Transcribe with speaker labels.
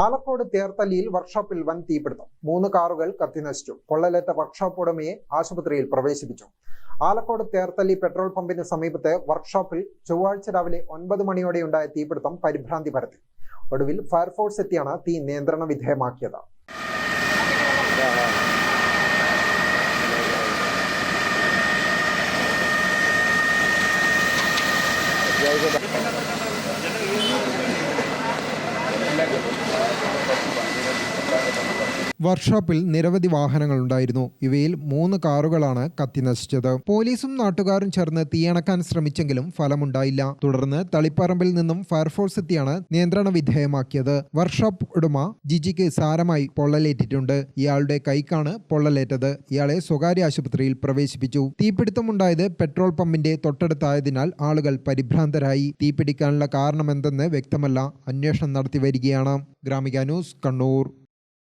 Speaker 1: ആലക്കോട് തേർത്തല്ലിയിൽ വർക്ക്ഷോപ്പിൽ വൻ തീപിടുത്തം. മൂന്ന് കാറുകൾ കത്തിനശിച്ചു പൊള്ളലേറ്റ വർക്ക്ഷോപ്പ് ഉടമയെ ആശുപത്രിയിൽ പ്രവേശിപ്പിച്ചു. ആലക്കോട് തേർത്തല്ലി പെട്രോൾ പമ്പിന് സമീപത്തെ വർക്ക്ഷോപ്പിൽ ചൊവ്വാഴ്ച രാവിലെ ഒൻപത് മണിയോടെയുണ്ടായ തീപിടുത്തം പരിഭ്രാന്തി പരത്തി. ഒടുവിൽ ഫയർഫോഴ്സ് എത്തിയാണ് തീ നിയന്ത്രണ വിധേയമാക്കിയത്. വർക്ക്ഷോപ്പിൽ നിരവധി വാഹനങ്ങളുണ്ടായിരുന്നു ഇവയിൽ മൂന്ന് കാറുകളാണ് കത്തിനശിച്ചത് പോലീസും നാട്ടുകാരും ചേർന്ന് തീയണക്കാൻ ശ്രമിച്ചെങ്കിലും ഫലമുണ്ടായില്ല. തുടർന്ന് തളിപ്പറമ്പിൽ നിന്നും ഫയർഫോഴ്സ് എത്തിയാണ് നിയന്ത്രണ വിധേയമാക്കിയത്. വർക്ക്ഷോപ്പ് ഉടമ ജിജിക്ക് സാരമായി പൊള്ളലേറ്റിട്ടുണ്ട്. ഇയാളുടെ കൈക്കാണ് പൊള്ളലേറ്റത്. ഇയാളെ സ്വകാര്യ ആശുപത്രിയിൽ പ്രവേശിപ്പിച്ചു. തീപിടുത്തമുണ്ടായത് പെട്രോൾ പമ്പിന്റെ തൊട്ടടുത്തായതിനാൽ ആളുകൾ പരിഭ്രാന്തരായി. തീപിടിക്കാനുള്ള കാരണമെന്തെന്ന് വ്യക്തമല്ല. അന്വേഷണം നടത്തി വരികയാണ്. ഗ്രാമിക ന്യൂസ് കണ്ണൂർ.